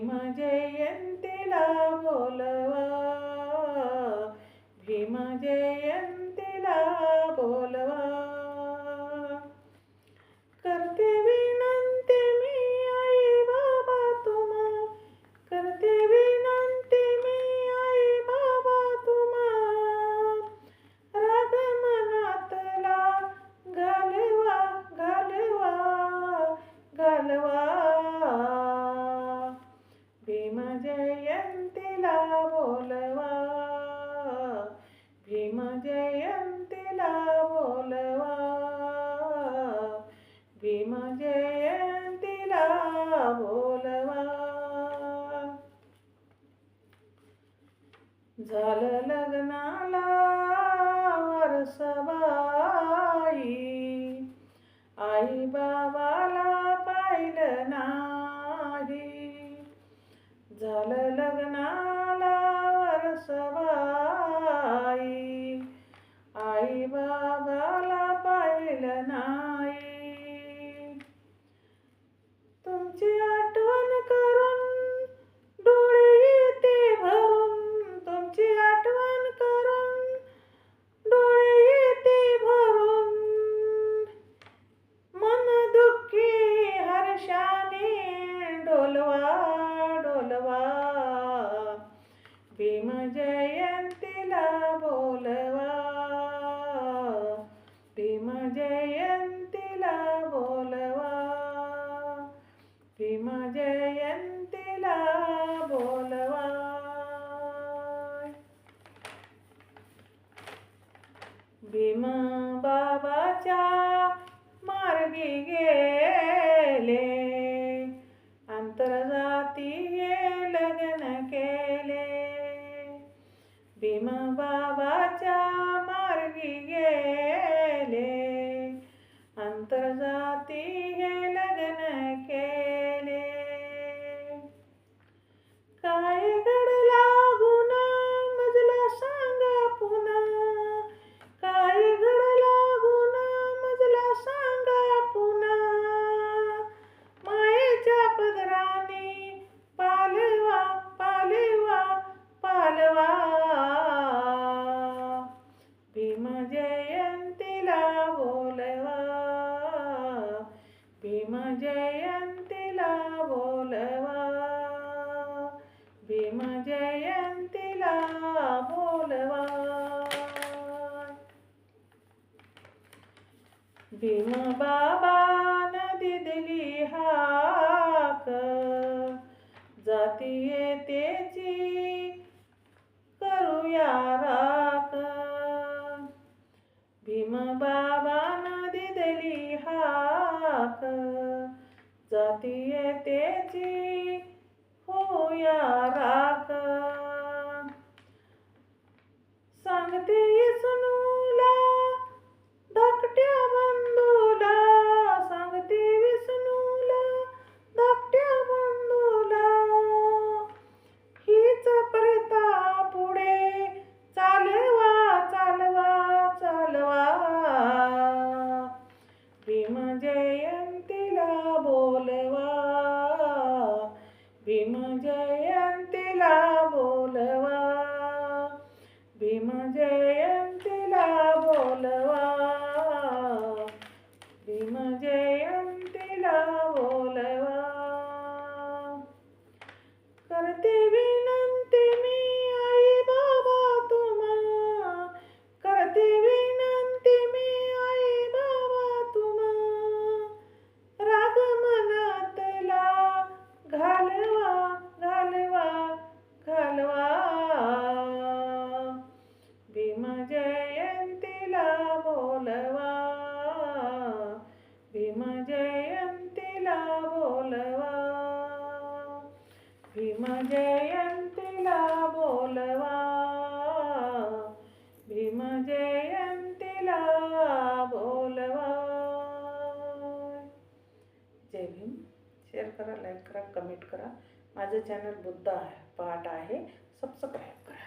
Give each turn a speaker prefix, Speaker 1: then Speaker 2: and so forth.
Speaker 1: భీమ జయంతి లాభోలా జయంతిలా బోలవా? భీమ జయంతిలా బోలవా? భీమ జయంతిలా బోలవా? झालं लग्नाला तुमची आठवण करून डोळे येते भरून. तुमची आठवण करून डोळे येते भरून. मन दुःखी हर्षाने डोलवा डोलवा. भीम जयंतीला बोलवा. भीम जयंतीला बोलवा. भीम बाबाच्या मार्गी गेले. आंतरजातीय लग्न केले. भीम बाबाच्या मार्गी गेले. भीम बाबा नदी दिली हाक. जातीये तेची करूया राक भीम बाबा नदी दिली हाक. जातीये तेची होया राक भीमजयंतीला बोलवा. भीमजयंतीला बोलवा. जय भीम. शेअर करा लाईक करा कमेंट करा. माझं चॅनल बुद्ध आहे पाठ आहे. सबस्क्राईब करा.